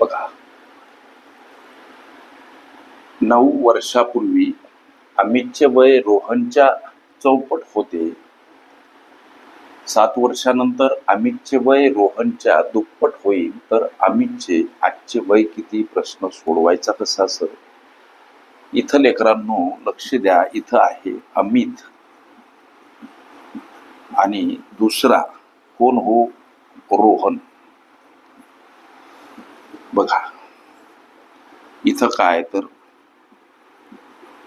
बघा. नऊ वर्षापूर्वी अमितचे वय रोहनच्या चौपट होते. सात वर्षानंतर अमितचे वय रोहनच्या दुप्पट होईल तर अमितचे आजचे वय किती? प्रश्न सोडवायचा कसा सर? इथं लेकरांनो लक्ष द्या इथं आहे अमित. आणि दुसरा कोण हो? रोहन. बघा. इथं काय तर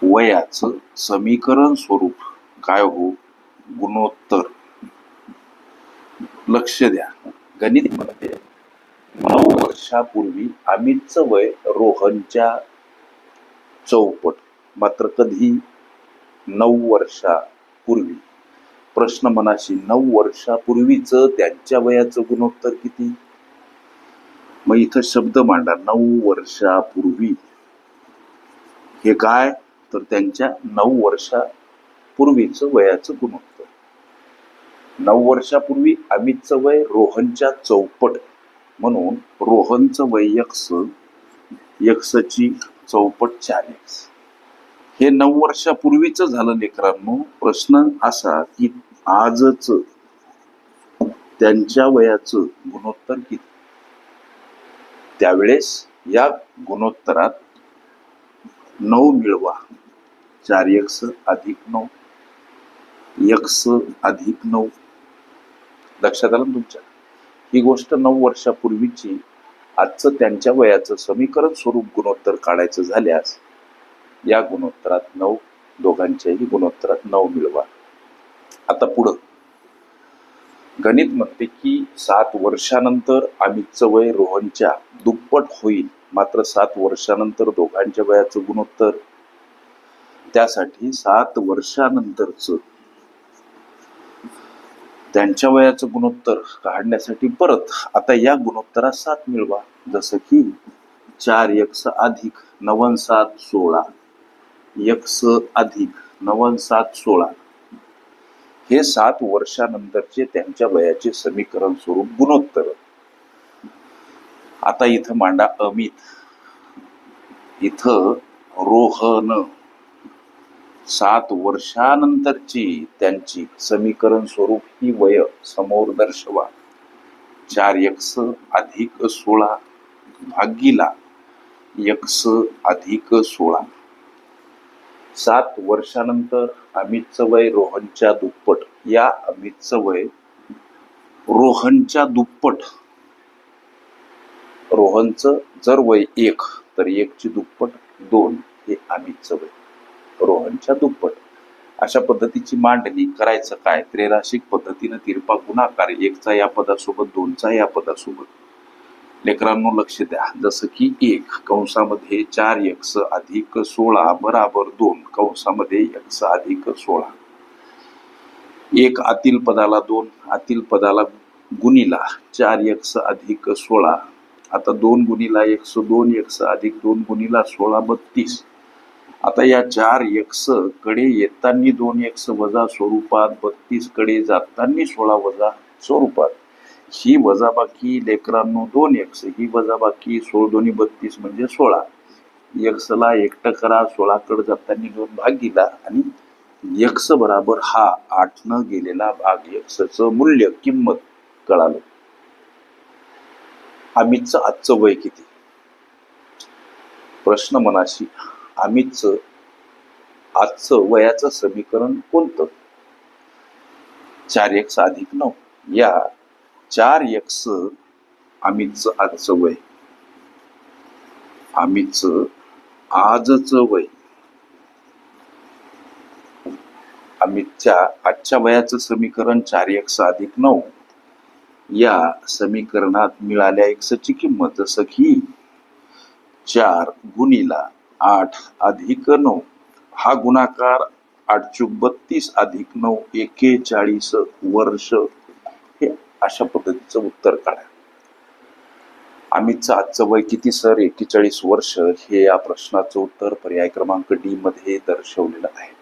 वयाचं समीकरण स्वरूप. काय हो? गुणोत्तर. लक्ष द्या. गणितमध्ये नऊ वर्षापूर्वी अमितचं वय रोहनच्या चौपट. मात्र कधी नऊ वर्षापूर्वी. प्रश्न मनाशी नऊ वर्षापूर्वीच त्यांच्या वयाचं गुणोत्तर किती? मग इथं शब्द मांडा. नऊ वर्षापूर्वी. हे काय? तर त्यांच्या नऊ वर्षापूर्वीचं वयाचं गुणोत्तर. नऊ वर्षापूर्वी अमितचं वय रोहनच्या चौपट. म्हणून रोहनचं वय यक्ष यक्षची चौपट चार हे नऊ वर्षापूर्वीच झालं लेकरांनो. प्रश्न असा की आजच त्यांच्या वयाचं गुणोत्तर किती? त्यावेळेस या गुणोत्तरात नऊ मिळवा. चार यक्ष अधिक नऊ. यक्ष अधिक नऊ. लक्षात आलं तुमच्या? ही गोष्ट नऊ वर्षापूर्वीची आजचं त्यांच्या वयाचं समीकरण स्वरूप गुणोत्तर काढायचं झाल्यास या गुणोत्तरात नऊ दोघांच्याही गुणोत्तरात नऊ मिळवा. आता पुढं. गणित म्हणते की सात वर्षानंतर अमितचं वय रोहनच्या दुप्पट होईल. मात्र सात वर्षानंतर दोघांच्या वयाचं गुणोत्तर. त्यासाठी सात वर्षानंतरच त्यांच्या वयाचं गुणोत्तर काढण्यासाठी परत आता या गुणोत्तरात सात मिळवा. जसं की चार यक्ष अधिक नवन सात सोळा. यक्ष अधिक नवन सात सोळा. हे सात वर्षानंतरचे त्यांच्या वयाचे समीकरण स्वरूप गुणोत्तर. आता इथं मांडा अमित. इथं रोहन. सात वर्षानंतरची त्यांची समीकरण स्वरूप ही वय समोर दर्शवा. चार यक्स अधिक सोळा भागीला. यक्स अधिक सोळा. सात वर्षानंतर अमितचं वय रोहनच्या दुप्पट. या अमितचं वय रोहनच्या दुप्पट. रोहनचं जर वय एक तर एकची दुप्पट दोन हे अमितचं वय. रोहनच्या दुप्पट. अशा पद्धतीची मांडणी करायचं काय? त्रेराशिक पद्धतीनं तिरपा गुणाकार एकचा या पदासोबत दोनचा या पदासोबत. लेकरांनो लक्ष द्या. जसं की एक कंसामध्ये चार यक्ष अधिक सोळा बराबर दोन कंसामध्ये यक्स अधिक सोळा. एक आतील पदाला दोन आतील पदाला गुणीला चार यक्ष अधिक सोळा. आता दोन गुणीला एकस दोन एकस अधिक दोन गुणीला सोळा बत्तीस. आता या चार एक्सकडे येताना दोन एक्स वजा स्वरूपात बत्तीसकडे जाताना सोळा वजा स्वरूपात. ही वजाबाकी लेकरांनो दोन एक्स ही वजाबाकी सोळ दोन्ही बत्तीस म्हणजे सोळा. एक्सला एकटं करा सोळाकडे जाताना दोन भाग गेला आणि एक्स बराबर हा आठनं गेलेला भाग एक्सचं मूल्य किंमत कळालं. अमितचं आजचं वय किती? प्रश्न मनाशी अमितचं आजचं वयाचं समीकरण कोणतं? चार एक्स अधिक नऊ. या चार एक्स अमितचं आजचं वय. अमितचं आजचं वय. अमितच्या आजच्या वयाचं समीकरण चार एक्स अधिक नऊ. या समीकरणात मिळाल्या एक्सची किंमत जसं की चार गुणीला आठ अधिक नऊ. हा गुणाकार आठशे बत्तीस अधिक नऊ एकेचाळीस वर्ष. हे अशा पद्धतीचं उत्तर काढा. अमितचं आजचं वय किती सर? एकेचाळीस वर्ष. हे या प्रश्नाचं उत्तर पर्याय क्रमांक डी मध्ये दर्शवलेलं आहे.